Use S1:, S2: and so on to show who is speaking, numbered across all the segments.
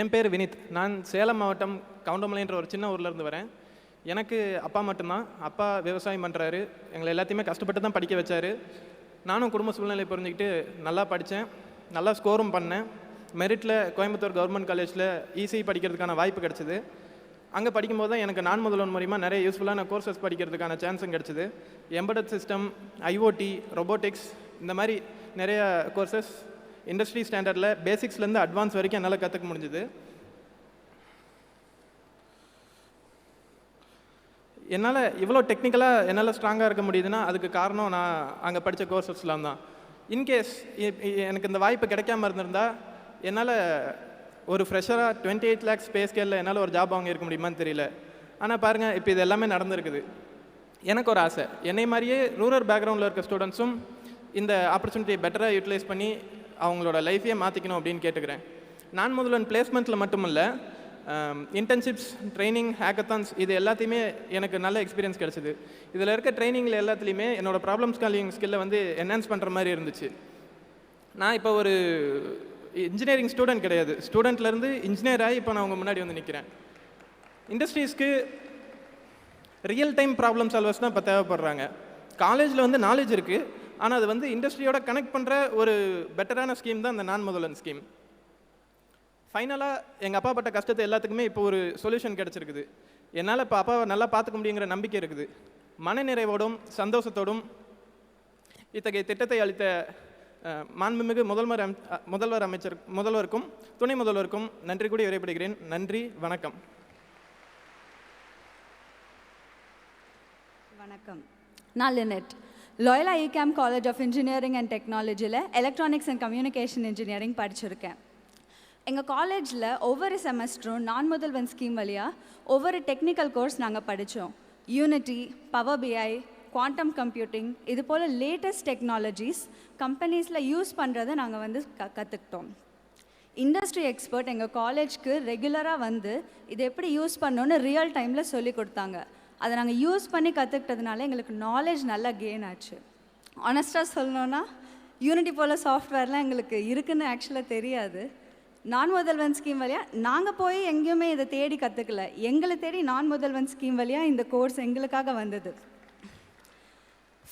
S1: என் பேர் வினித். நான் சேலம் மாவட்டம் கவுண்டமலைன்ற ஒரு சின்ன ஊர்லேருந்து வரேன். எனக்கு அப்பா மட்டும்தான். அப்பா விவசாயம் பண்ணுறாரு எங்களை எல்லாத்தையுமே கஷ்டப்பட்டு தான் படிக்க வச்சாரு. நானும் குடும்ப சூழ்நிலை புரிஞ்சுக்கிட்டு நல்லா படித்தேன் நல்லா ஸ்கோரும் பண்ணேன். மெரிட்டில் கோயம்புத்தூர் கவர்மெண்ட் காலேஜில் இசிஇ படிக்கிறதுக்கான வாய்ப்பு கிடச்சிது. அங்கே படிக்கும்போது தான் எனக்கு நான் முதல்வன் மூலிமா நிறைய யூஸ்ஃபுல்லான கோர்சஸ் படிக்கிறதுக்கான சான்ஸும் கிடச்சிது. எம்படட் சிஸ்டம் ஐஓடி ரொபோட்டிக்ஸ் இந்த மாதிரி நிறைய கோர்சஸ் இண்டஸ்ட்ரி ஸ்டாண்டர்டில் பேசிக்ஸ்லேருந்து அட்வான்ஸ் வரைக்கும் என்னால் கற்றுக்க முடிஞ்சுது. என்னால் இவ்வளோ டெக்னிக்கலாக என்னால் ஸ்ட்ராங்காக இருக்க முடியுதுன்னா அதுக்கு காரணம் நான் அங்கே படித்த கோர்சஸ்லாம் தான். இன்கேஸ் எனக்கு இந்த வாய்ப்பு கிடைக்காம இருந்திருந்தால் என்னால் ஒரு ஃப்ரெஷராக டுவெண்ட்டி எயிட் லேக்ஸ் பே ஸ்கேலில் என்னால் ஒரு ஜாப் வாங்கியிருக்க முடியுமான்னு தெரியல. ஆனால் பாருங்கள் இப்போ இது எல்லாமே நடந்திருக்குது. எனக்கு ஒரு ஆசை. என்னை மாதிரியே ரூரல் பேக்ரவுண்டில் இருக்க ஸ்டூடெண்ட்ஸும் இந்த ஆப்பர்ச்சுனிட்டியை பெட்டராக யூட்டிலைஸ் பண்ணி அவங்களோட லைஃப்பையே மாற்றிக்கணும் அப்படின்னு கேட்டுக்கிறேன். நான் முதல்வன் பிளேஸ்மெண்ட்டில் மட்டும் இல்லை இன்டர்ன்ஷிப்ஸ் ட்ரைனிங் ஹேக்கத்தான்ஸ் இது எல்லாத்தையுமே எனக்கு நல்ல எக்ஸ்பீரியன்ஸ் கிடச்சிது. இதில் இருக்க ட்ரைனிங்கில் எல்லாத்துலேயுமே என்னோடய ப்ராப்ளம் சால்விங் ஸ்கில்லை வந்து என்ஹான்ஸ் பண்ணுற மாதிரி இருந்துச்சு. நான் இப்போ ஒரு இன்ஜினியரிங் ஸ்டூடெண்ட் கிடையாது. ஸ்டூடெண்ட்லேருந்து இன்ஜினியர் ஆகி இப்போ நான் உங்கள் முன்னாடி வந்து நிற்கிறேன் இண்டஸ்ட்ரீஸ்க்கு ரியல் டைம் ப்ராப்ளம் சால்வர்ஸ் தான் இப்போ தேவைப்படுறாங்க. காலேஜில் வந்து நாலேஜ் இருக்குது ஆனால் அது வந்து இண்டஸ்ட்ரியோட கனெக்ட் பண்ணுற ஒரு பெட்டரான ஸ்கீம் தான் இந்த நான் முதல்வன் ஸ்கீம் ஃபைனலாக எங்கள் அப்பா பட்ட கஷ்டத்தை எல்லாத்துக்குமே இப்போ ஒரு சொல்யூஷன் கிடச்சிருக்குது. என்னால் இப்போ அப்பாவை நல்லா பார்த்துக்க முடியுங்கிற நம்பிக்கை இருக்குது. மனநிறைவோடும் சந்தோஷத்தோடும் இத்தகைய திட்டத்தை அளித்த மாண்புமிகு முதல்வர் அம்- முதல்வர் அமைச்சர் முதல்வருக்கும் துணை முதல்வருக்கும் நன்றி கூடி விரைப்படுகிறேன் நன்றி வணக்கம்.
S2: வணக்கம். நான் Lynette Loyola ICAM college of engineering and டெக்னாலஜியில் எலக்ட்ரானிக்ஸ் அண்ட் கம்யூனிகேஷன் இன்ஜினியரிங் படிச்சிருக்கேன். எங்கள் காலேஜில் ஒவ்வொரு செமஸ்டரும் நான் முதல்வன் ஸ்கீம் வழியாக ஒவ்வொரு டெக்னிக்கல் கோர்ஸ் நாங்கள் படித்தோம் Unity Power BI quantum computing இது போல் லேட்டஸ்ட் டெக்னாலஜிஸ் கம்பெனிஸில் யூஸ் பண்ணுறதை நாங்கள் வந்து க கற்றுக்கிட்டோம் இண்டஸ்ட்ரி எக்ஸ்பர்ட் எங்கள் காலேஜ்க்கு ரெகுலராக வந்து இதை எப்படி யூஸ் பண்ணோன்னு ரியல் டைமில் சொல்லி கொடுத்தாங்க. அதை நாங்கள் யூஸ் பண்ணி கற்றுக்கிட்டதுனால எங்களுக்கு நாலேஜ் நல்லா கெயின் ஆச்சு. ஆனஸ்ட்டாக சொல்லணும்னா யூனிட்டி போல் சாஃப்ட்வேர்லாம் எங்களுக்கு இருக்குதுன்னு ஆக்சுவலாக தெரியாது. நான் முதல்வன் ஸ்கீம் வழியாக நாங்கள் போய் எங்கேயுமே இதை தேடி கற்றுக்கல எங்களை தேடி நான் முதல்வன் ஸ்கீம் வழியாக இந்த கோர்ஸ் எங்களுக்காக வந்தது.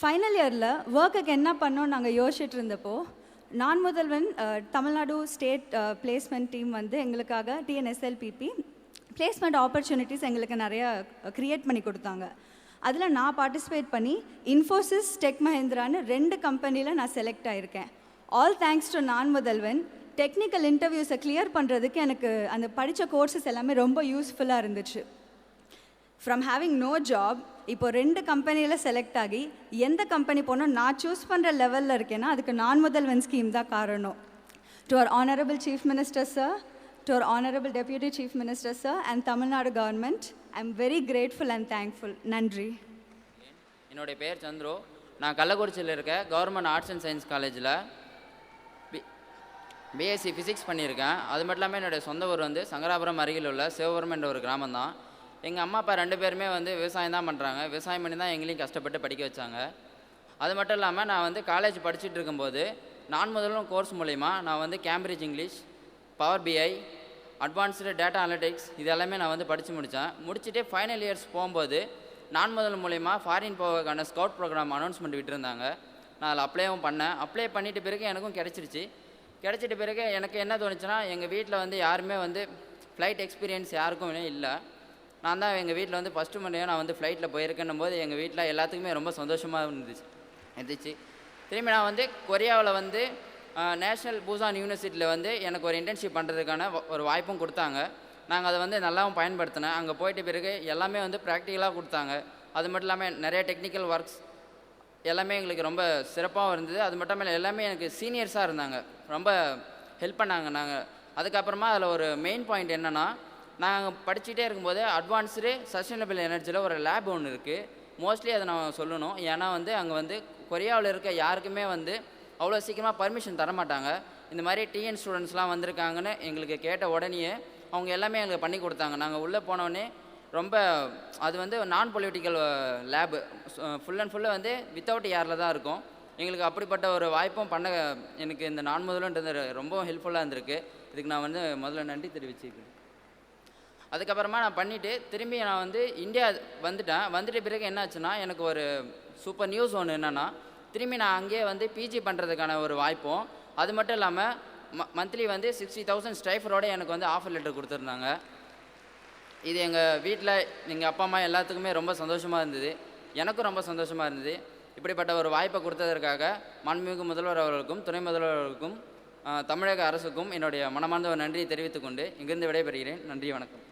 S2: ஃபைனல் இயரில் ஒர்க்குக்கு என்ன பண்ணோம் நாங்கள் யோசிச்சுட்டு இருந்தப்போ Naan Mudhalvan Tamil Nadu state placement team வந்து எங்களுக்காக டிஎன்எஸ்எல்பிபி பிளேஸ்மெண்ட் ஆப்பர்ச்சுனிட்டிஸ் எங்களுக்கு நிறையா க்ரியேட் பண்ணி கொடுத்தாங்க. அதில் நான் பார்ட்டிசிபேட் பண்ணி இன்ஃபோசிஸ் டெக் மஹேந்திரான்னு ரெண்டு கம்பெனியில் நான் select ஆகியிருக்கேன் all thanks to Naan Mudhalvan technical இன்டர்வியூஸை clear பண்ணுறதுக்கு எனக்கு அந்த படித்த கோர்சஸ் எல்லாமே ரொம்ப யூஸ்ஃபுல்லாக இருந்துச்சு. ஃப்ரம் ஹேவிங் நோ ஜாப் இப்போ ரெண்டு கம்பெனியில் செலக்ட் ஆகி எந்த கம்பெனி போனோம் நான் சூஸ் பண்ணுற லெவலில் இருக்கேன்னா அதுக்கு நான் முதல்வன் ஸ்கீம் தான் காரணம். To our honourable chief minister sir to our Honorable deputy chief minister sir and Tamil Nadu government government. I'm very grateful and thankful நன்றி
S3: என்னுடைய பேர் சந்துரு. நான் கள்ளக்குறிச்சியில் இருக்க கவர்மெண்ட் ஆர்ட்ஸ் அண்ட் சயின்ஸ் காலேஜில் பி பிஎஸ்சி ஃபிசிக்ஸ் பண்ணியிருக்கேன். அது மட்டும் இல்லாமல் என்னுடைய சொந்த ஊர் வந்து சங்கராபுரம் அருகில் உள்ள சிவபுரம் என்ற ஒரு கிராமம் தான். எங்கள் அம்மா அப்பா ரெண்டு பேருமே வந்து விவசாயம் தான் பண்ணுறாங்க விவசாயம் பண்ணி தான் எங்களையும் கஷ்டப்பட்டு படிக்க வச்சாங்க. அது மட்டும் இல்லாமல் நான் வந்து காலேஜ் படிச்சுட்டு இருக்கும்போது நான் முதலும் கோர்ஸ் மூலிமா நான் வந்து Cambridge English Power BI advanced data analytics இது எல்லாமே நான் வந்து படித்து முடித்தேன் முடிச்சுட்டு ஃபைனல் இயர்ஸ் போகும்போது நான் முதல் மூலிமா ஃபாரின் போவதுக்கான ஸ்கவுட் ப்ரோக்ராம் அனௌன்ஸ்மெண்ட் விட்டுருந்தாங்க. நான் அதில் அப்ளைவும் பண்ணேன். அப்ளை பண்ணிட்டு பிறகு எனக்கும் கிடச்சிருச்சு. கிடச்சிட்ட பிறகு எனக்கு என்ன தோணுச்சுன்னா எங்கள் வீட்டில் வந்து யாருமே வந்து ஃப்ளைட் எக்ஸ்பீரியன்ஸ் யாருக்கும் இல்லை. நான் தான் எங்கள் வீட்டில் வந்து ஃபஸ்ட்டு முறையாக நான் வந்து ஃப்ளைட்டில் போயிருக்கேன்னும் போது எங்கள் வீட்டில் எல்லாத்துக்குமே ரொம்ப சந்தோஷமாக இருந்துச்சு. இருந்துச்சு. திரும்பி நான் வந்து கொரியாவில் வந்து நேஷ்னல் பூசான் யூனிவர்சிட்டியில் வந்து எனக்கு ஒரு இன்டர்ன்ஷிப் பண்ணுறதுக்கான ஒரு வாய்ப்பும் கொடுத்தாங்க. நாங்கள் அதை வந்து நல்லாவும் பயன்படுத்தினேன். அங்கே போயிட்ட பிறகு எல்லாமே வந்து ப்ராக்டிக்கலாக கொடுத்தாங்க. அது மட்டும் இல்லாமல் நிறைய டெக்னிக்கல் ஒர்க்ஸ் எல்லாமே எங்களுக்கு ரொம்ப சிறப்பாகவும் இருந்தது. அது மட்டும் இல்லை எல்லாமே எனக்கு சீனியர்ஸாக இருந்தாங்க. ரொம்ப ஹெல்ப் பண்ணாங்க நாங்கள் அதுக்கப்புறமா அதில் ஒரு மெயின் பாயிண்ட் என்னென்னா நாங்கள் படிச்சுட்டே இருக்கும்போது அட்வான்ஸ்டு சஸ்டைனபிள் எனர்ஜியில் ஒரு லேப் ஒன்று இருக்குது மோஸ்ட்லி அதை நான் சொல்லணும். ஏன்னா வந்து அங்கே வந்து கொரியாவில் இருக்க யாருக்குமே வந்து அவ்வளோ சீக்கிரமாக பர்மிஷன் தரமாட்டாங்க. இந்த மாதிரி டிஎன் ஸ்டூடெண்ட்ஸ்லாம் வந்திருக்காங்கன்னு எங்களுக்கு கேட்ட உடனேயே அவங்க எல்லாமே எங்களுக்கு பண்ணி கொடுத்தாங்க. நாங்கள் உள்ளே போனோடனே ரொம்ப அது வந்து நான் பொலிட்டிக்கல் லேபு ஃபுல் அண்ட் ஃபுல்லாக வந்து வித்தவுட் ஏரில் தான் இருக்கும். எங்களுக்கு அப்படிப்பட்ட ஒரு வாய்ப்பும் பண்ண எனக்கு இந்த நான் முதலுன்றது ரொம்ப ஹெல்ப்ஃபுல்லாக இருந்திருக்கு. இதுக்கு நான் வந்து முதல்ல நன்றி தெரிவிச்சுக்கிறேன். அதுக்கப்புறமா நான் பண்ணிவிட்டு திரும்பி நான் வந்து இந்தியா வந்துட்டேன். வந்துட்ட பிறகு என்னாச்சுன்னா எனக்கு ஒரு சூப்பர் நியூஸ் ஒன்று என்னென்னா திரும்பி நான் அங்கேயே வந்து பிஜி பண்ணுறதுக்கான ஒரு வாய்ப்பும். அது மட்டும் இல்லாமல் ம மந்த்லி வந்து சிக்ஸ்டி தௌசண்ட் ஸ்ட்ரைஃபரோட எனக்கு வந்து ஆஃபர் லெட்டர் கொடுத்துருந்தாங்க. இது எங்கள் வீட்டில் எங்கள் அப்பா அம்மா எல்லாத்துக்குமே ரொம்ப சந்தோஷமாக இருந்தது. எனக்கும் ரொம்ப சந்தோஷமாக இருந்தது. இப்படிப்பட்ட ஒரு வாய்ப்பை கொடுத்ததற்காக மண்மிகு முதல்வர் அவர்களுக்கும் துணை முதல்வர் அவர்களுக்கும் தமிழக அரசுக்கும் என்னுடைய மனமார்ந்த ஒரு நன்றியை தெரிவித்துக்கொண்டு இங்கிருந்து விடைபெறுகிறேன். நன்றி வணக்கம்.